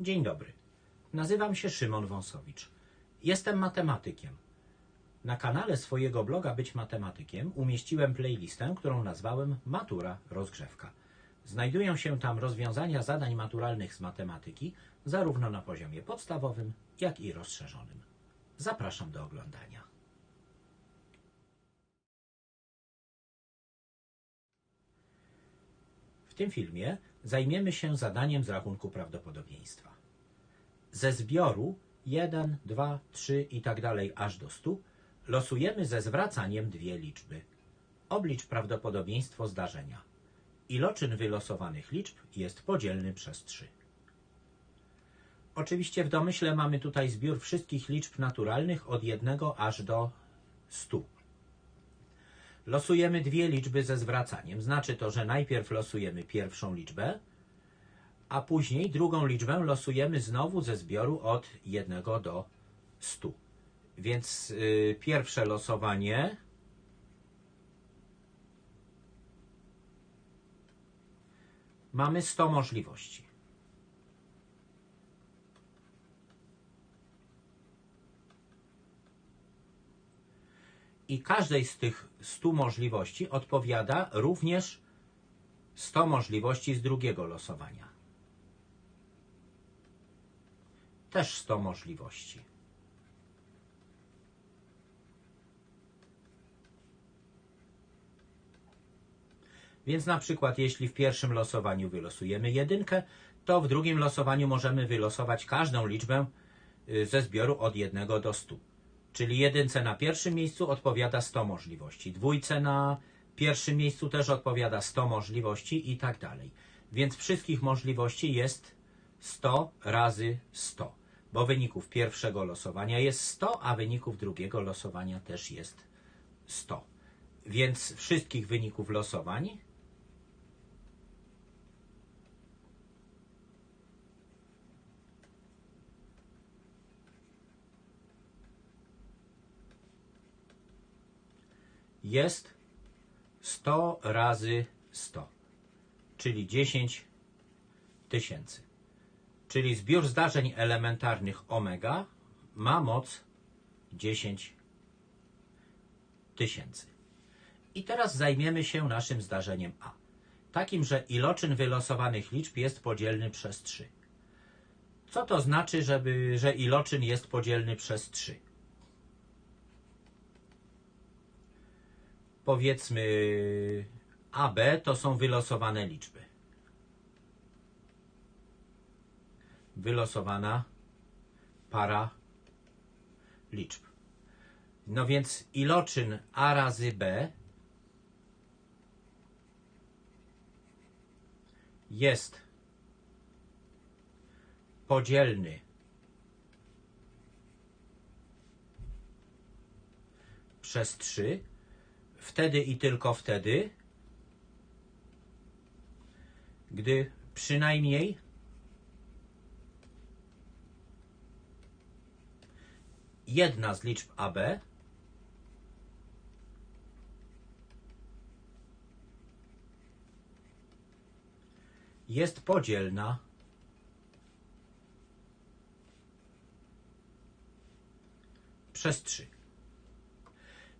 Dzień dobry. Nazywam się Szymon Wąsowicz. Jestem matematykiem. Na kanale swojego bloga Być Matematykiem umieściłem playlistę, którą nazwałem Matura Rozgrzewka. Znajdują się tam rozwiązania zadań maturalnych z matematyki, zarówno na poziomie podstawowym, jak i rozszerzonym. Zapraszam do oglądania. Tym filmie zajmiemy się zadaniem z rachunku prawdopodobieństwa. Ze zbioru 1, 2, 3 i tak dalej aż do 100 losujemy ze zwracaniem dwie liczby. Oblicz prawdopodobieństwo zdarzenia. Iloczyn wylosowanych liczb jest podzielny przez 3. Oczywiście w domyśle mamy tutaj zbiór wszystkich liczb naturalnych od 1 aż do 100. Losujemy dwie liczby ze zwracaniem. Znaczy to, że najpierw losujemy pierwszą liczbę, a później drugą liczbę losujemy znowu ze zbioru od 1 do 100. Więc yy, pierwsze losowanie mamy 100 możliwości. I każdej z tych 100 możliwości odpowiada również 100 możliwości z drugiego losowania. Też 100 możliwości. Więc na przykład jeśli w pierwszym losowaniu wylosujemy jedynkę, to w drugim losowaniu możemy wylosować każdą liczbę y, ze zbioru od 1 do 100. Czyli jedynce na pierwszym miejscu odpowiada 100 możliwości, dwójce na pierwszym miejscu też odpowiada 100 możliwości i tak dalej. Więc wszystkich możliwości jest 100 razy 100, bo wyników pierwszego losowania jest 100, a wyników drugiego losowania też jest 100. Więc wszystkich wyników losowań jest 100 razy 100, czyli 10 tysięcy. Czyli zbiór zdarzeń elementarnych omega ma moc 10 tysięcy. I teraz zajmiemy się naszym zdarzeniem A. Takim, że iloczyn wylosowanych liczb jest podzielny przez 3. Co to znaczy, żeby, że iloczyn jest podzielny przez 3? Powiedzmy AB to są wylosowane liczby. Wylosowana para liczb. No więc iloczyn A razy B jest podzielny przez 3 wtedy i tylko wtedy, gdy przynajmniej jedna z liczb AB jest podzielna przez 3.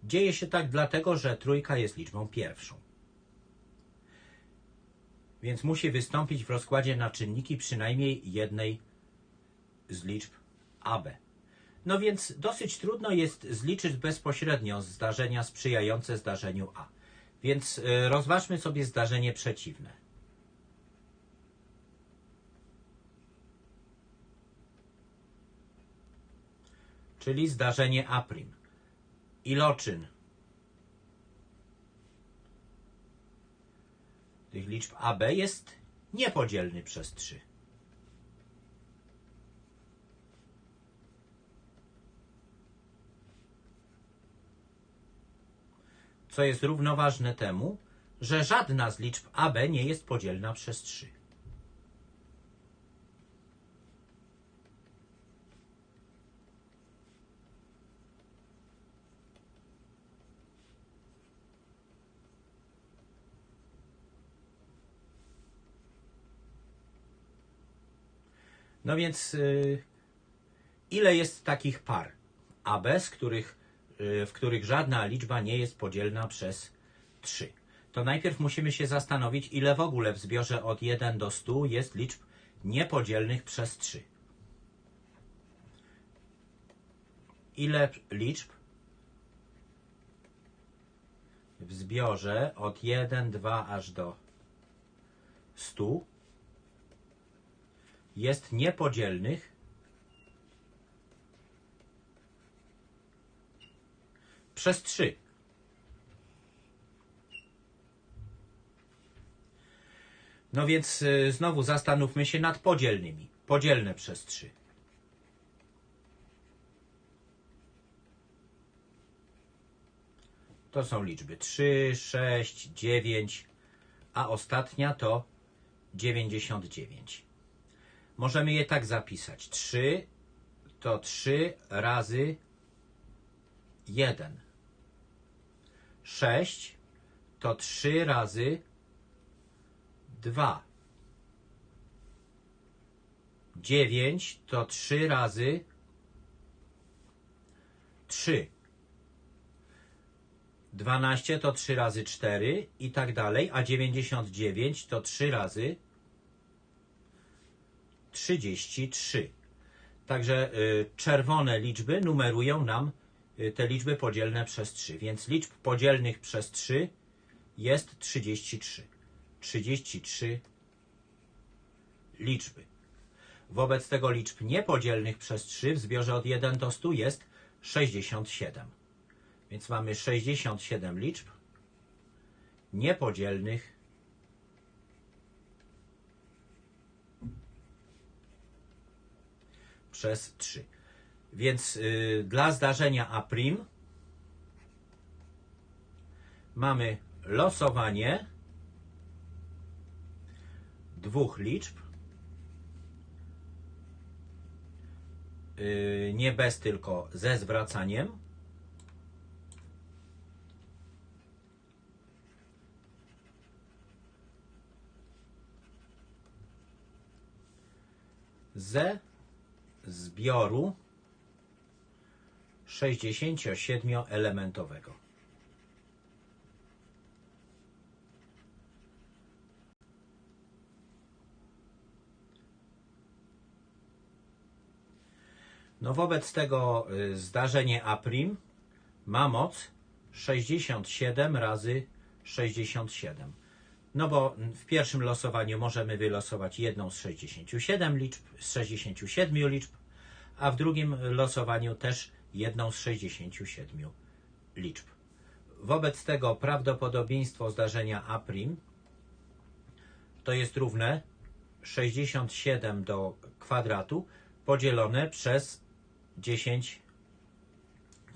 Dzieje się tak dlatego, że trójka jest liczbą pierwszą. Więc musi wystąpić w rozkładzie na czynniki przynajmniej jednej z liczb AB. No więc dosyć trudno jest zliczyć bezpośrednio zdarzenia sprzyjające zdarzeniu A. Więc y, rozważmy sobie zdarzenie przeciwne. Czyli zdarzenie A' iloczyn tych liczb AB jest niepodzielny przez 3. Co jest równoważne temu, że żadna z liczb AB nie jest podzielna przez 3. No więc y, ile jest takich par AB, z których, y, w których żadna liczba nie jest podzielna przez 3? To najpierw musimy się zastanowić, ile w ogóle w zbiorze od 1 do 100 jest liczb niepodzielnych przez 3. Ile liczb w zbiorze od 1, 2 aż do 100 jest niepodzielnych przez 3. No więc y, znowu zastanówmy się nad podzielnymi. Podzielne przez 3. To są liczby 3, 6, 9, a ostatnia to 99. Możemy je tak zapisać. 3 to 3 razy 1. 6 to 3 razy 2. 9 to 3 razy 3. 12 to 3 razy 4 i tak dalej, a 99 to 3 razy 33. Także y, czerwone liczby numerują nam y, te liczby podzielne przez 3, więc liczb podzielnych przez 3 jest 33. 33 liczby. Wobec tego liczb niepodzielnych przez 3 w zbiorze od 1 do 100 jest 67. Więc mamy 67 liczb niepodzielnych przez 3. Więc y, dla zdarzenia A' mamy losowanie dwóch liczb, y, nie bez, tylko ze zwracaniem. ze zbioru 67-elementowego. No wobec tego y, zdarzenie A' ma moc 67 razy 67. No bo w pierwszym losowaniu możemy wylosować jedną z 67 liczb, z 67 liczb, a w drugim losowaniu też jedną z 67 liczb. Wobec tego prawdopodobieństwo zdarzenia A' to jest równe 67 do kwadratu podzielone przez 10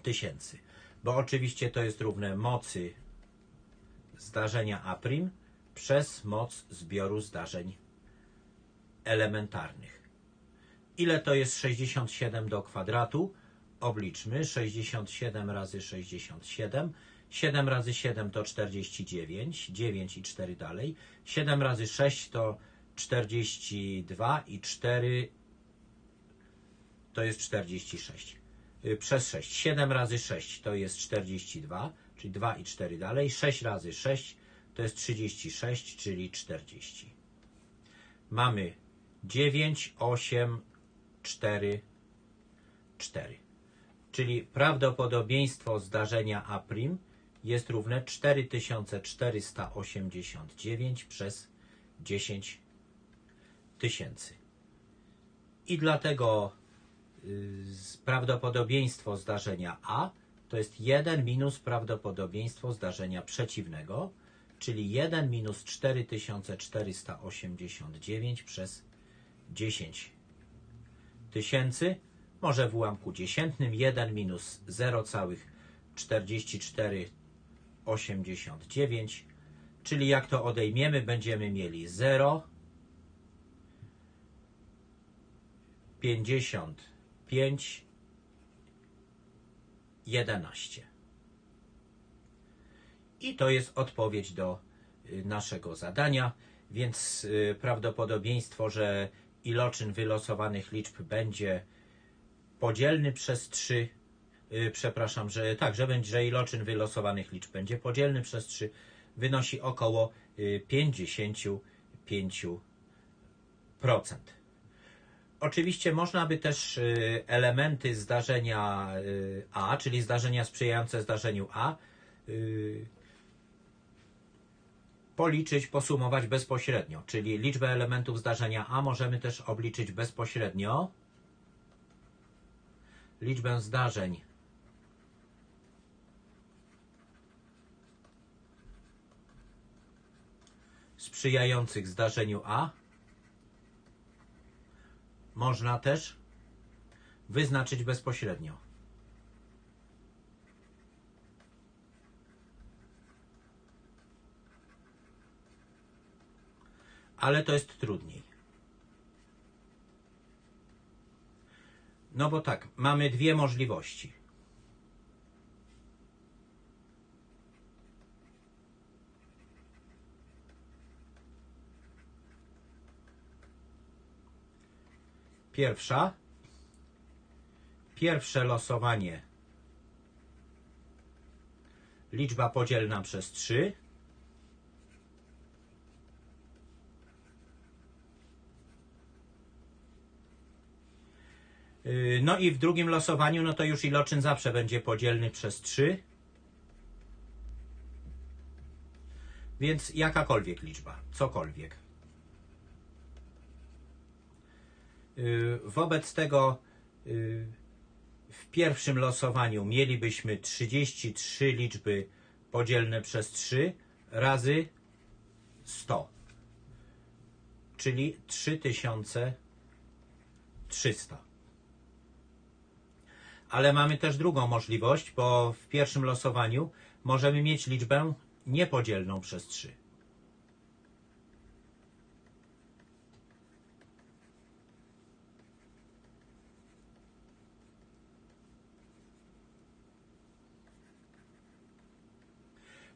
tysięcy. Bo oczywiście to jest równe mocy zdarzenia A' przez moc zbioru zdarzeń elementarnych. Ile to jest 67 do kwadratu? Obliczmy 67 razy 67. 7 razy 7 to 49, 9 i 4 dalej. 7 razy 6 to 42 i 4 to jest 46. Y, przez 6. 7 razy 6 to jest 42, czyli 2 i 4 dalej. 6 razy 6 to jest 36, czyli 40. Mamy 9, 8, 4, 4. Czyli prawdopodobieństwo zdarzenia A' jest równe 4489 przez 10 tysięcy. I dlatego y, prawdopodobieństwo zdarzenia A to jest 1 minus prawdopodobieństwo zdarzenia przeciwnego, czyli 1 minus 4489 przez 10 tysięcy, może w ułamku dziesiętnym 1 minus 0,4489, czyli jak to odejmiemy, będziemy mieli 0, 55, 11. I to jest odpowiedź do y, naszego zadania, więc y, prawdopodobieństwo, że iloczyn wylosowanych liczb będzie podzielny przez 3, yy, przepraszam, że tak, że będzie, że iloczyn wylosowanych liczb będzie podzielny przez 3, wynosi około yy, 55%. Oczywiście można by też y, elementy zdarzenia y, A, czyli zdarzenia sprzyjające zdarzeniu A, y, policzyć, posumować bezpośrednio. Czyli liczbę elementów zdarzenia A możemy też obliczyć bezpośrednio. Liczbę zdarzeń sprzyjających zdarzeniu A można też wyznaczyć bezpośrednio. Ale to jest trudniej. No bo tak, mamy dwie możliwości. Pierwsza. Pierwsze losowanie. Liczba podzielna przez 3. No i w drugim losowaniu, no to już iloczyn zawsze będzie podzielny przez 3. Więc jakakolwiek liczba, cokolwiek. Yy, Wobec tego yy, w pierwszym losowaniu mielibyśmy 33 liczby podzielne przez 3 razy 100, czyli 3300. Ale mamy też drugą możliwość, bo w pierwszym losowaniu możemy mieć liczbę niepodzielną przez 3.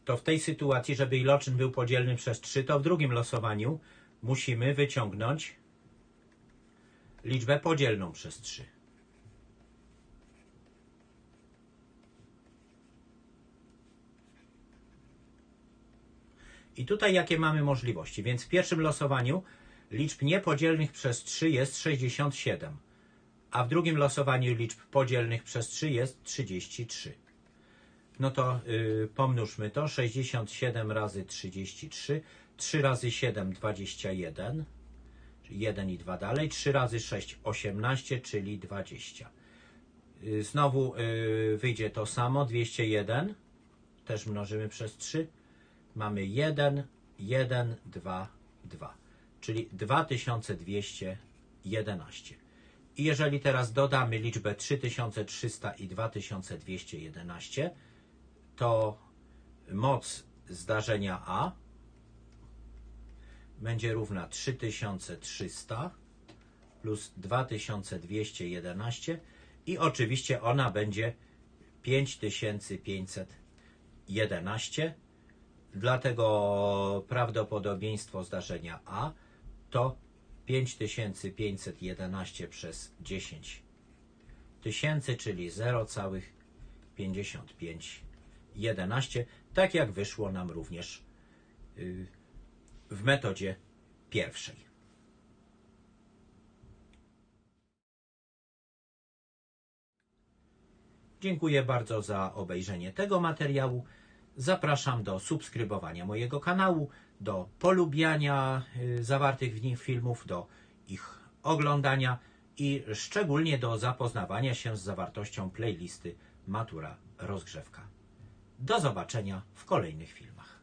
to w tej sytuacji, żeby iloczyn był podzielny przez 3, to w drugim losowaniu musimy wyciągnąć liczbę podzielną przez 3. I tutaj jakie mamy możliwości? Więc w pierwszym losowaniu liczb niepodzielnych przez 3 jest 67, a w drugim losowaniu liczb podzielnych przez 3 jest 33. No to y, pomnóżmy to. 67 razy 33. 3 razy 7 21. Czyli 1 i 2 dalej. 3 razy 6 18, czyli 20. Y, znowu y, wyjdzie to samo. 201. Też mnożymy przez 3. Mamy 1, 1, 2, 2. Czyli 2211. I jeżeli teraz dodamy liczbę 3300 i 2211, to moc zdarzenia A będzie równa 3300 plus 2211 i oczywiście ona będzie 5511 dlatego prawdopodobieństwo zdarzenia A to 5511 przez 10 tysięcy, czyli 0,55 11, tak jak wyszło nam również y, w metodzie pierwszej. Dziękuję bardzo za obejrzenie tego materiału. Zapraszam do subskrybowania mojego kanału, do polubiania y, zawartych w nim filmów, do ich oglądania i szczególnie do zapoznawania się z zawartością playlisty Matura Rozgrzewka. Do zobaczenia w kolejnych filmach.